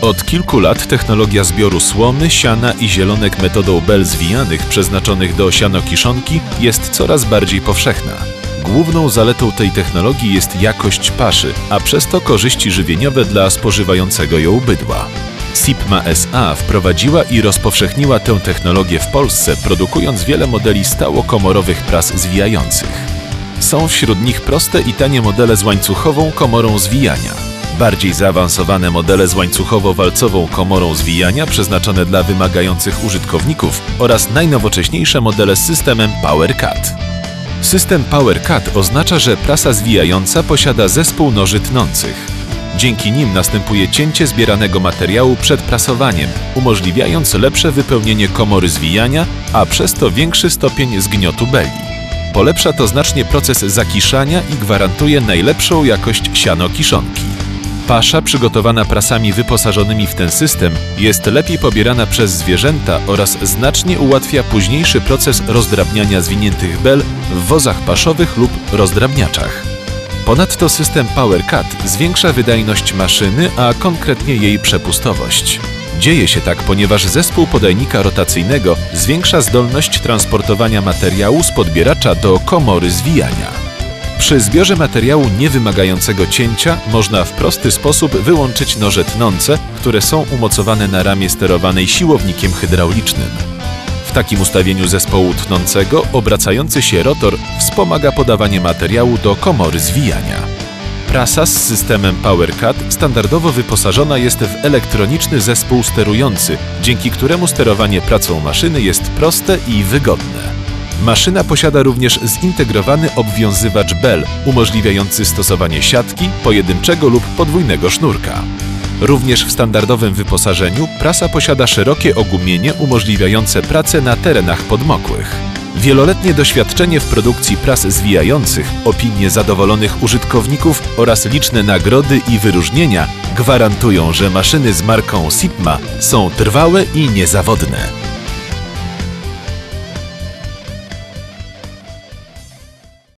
Od kilku lat technologia zbioru słomy, siana i zielonek metodą bel zwijanych przeznaczonych do sianokiszonki jest coraz bardziej powszechna. Główną zaletą tej technologii jest jakość paszy, a przez to korzyści żywieniowe dla spożywającego ją bydła. SIPMA SA wprowadziła i rozpowszechniła tę technologię w Polsce, produkując wiele modeli stałokomorowych pras zwijających. Są wśród nich proste i tanie modele z łańcuchową komorą zwijania. Bardziej zaawansowane modele z łańcuchowo-walcową komorą zwijania przeznaczone dla wymagających użytkowników oraz najnowocześniejsze modele z systemem PowerCut. System PowerCut oznacza, że prasa zwijająca posiada zespół noży tnących. Dzięki nim następuje cięcie zbieranego materiału przed prasowaniem, umożliwiając lepsze wypełnienie komory zwijania, a przez to większy stopień zgniotu beli. Polepsza to znacznie proces zakiszania i gwarantuje najlepszą jakość siano-kiszonki. Pasza przygotowana prasami wyposażonymi w ten system jest lepiej pobierana przez zwierzęta oraz znacznie ułatwia późniejszy proces rozdrabniania zwiniętych bel w wozach paszowych lub rozdrabniaczach. Ponadto system PowerCut zwiększa wydajność maszyny, a konkretnie jej przepustowość. Dzieje się tak, ponieważ zespół podajnika rotacyjnego zwiększa zdolność transportowania materiału z podbieracza do komory zwijania. Przy zbiorze materiału niewymagającego cięcia można w prosty sposób wyłączyć noże tnące, które są umocowane na ramie sterowanej siłownikiem hydraulicznym. W takim ustawieniu zespołu tnącego obracający się rotor wspomaga podawanie materiału do komory zwijania. Prasa z systemem PowerCut standardowo wyposażona jest w elektroniczny zespół sterujący, dzięki któremu sterowanie pracą maszyny jest proste i wygodne. Maszyna posiada również zintegrowany obwiązywacz bel, umożliwiający stosowanie siatki, pojedynczego lub podwójnego sznurka. Również w standardowym wyposażeniu prasa posiada szerokie ogumienie umożliwiające pracę na terenach podmokłych. Wieloletnie doświadczenie w produkcji pras zwijających, opinie zadowolonych użytkowników oraz liczne nagrody i wyróżnienia gwarantują, że maszyny z marką Sipma są trwałe i niezawodne.